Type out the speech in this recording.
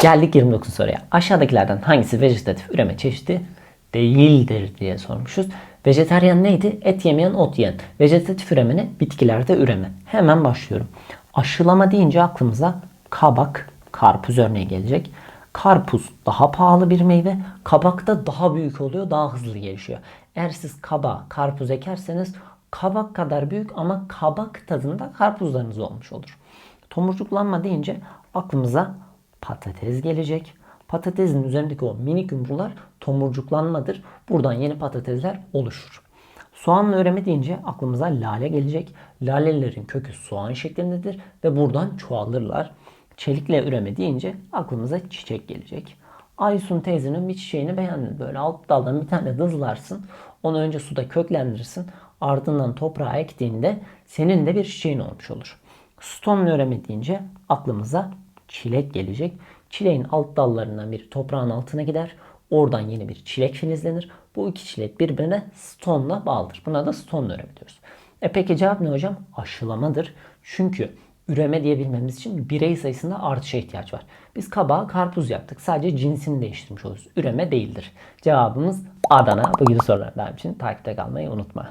Geldik 29 soruya. Aşağıdakilerden hangisi vejetatif üreme çeşidi değildir diye sormuşuz. Vejetaryen neydi? Et yemeyen, ot yiyen. Vejetatif üreme ne? Bitkilerde üreme. Hemen başlıyorum. Aşılama deyince aklımıza kabak, karpuz örneği gelecek. Karpuz daha pahalı bir meyve. Kabak da daha büyük oluyor, daha hızlı gelişiyor. Eğer siz kaba, karpuz ekerseniz kabak kadar büyük ama kabak tadında karpuzlarınız olmuş olur. Tomurcuklanma deyince aklımıza patates gelecek. Patatesin üzerindeki o minik yumrular tomurcuklanmadır. Buradan yeni patatesler oluşur. Soğanla üreme deyince aklımıza lale gelecek. Lalelerin kökü soğan şeklindedir ve buradan çoğalırlar. Çelikle üreme deyince aklımıza çiçek gelecek. Aysun teyzenin bir çiçeğini beğendin. Böyle alt daldan bir tane dızlarsın. Onu önce suda köklendirirsin. Ardından toprağa ektiğinde senin de bir çiçeğin olmuş olur. Stonla üreme deyince aklımıza çilek gelecek. Çileğin alt dallarından biri toprağın altına gider. Oradan yeni bir çilek filizlenir. Bu iki çilek birbirine stonla bağlıdır. Buna da stonla üreme diyoruz. E peki cevap ne hocam? Aşılamadır. Çünkü üreme diyebilmemiz için birey sayısında artışa ihtiyaç var. Biz kabağı karpuz yaptık. Sadece cinsini değiştirmiş oluruz. Üreme değildir. Cevabımız Adana. Bu gibi sorular için takipte kalmayı unutma.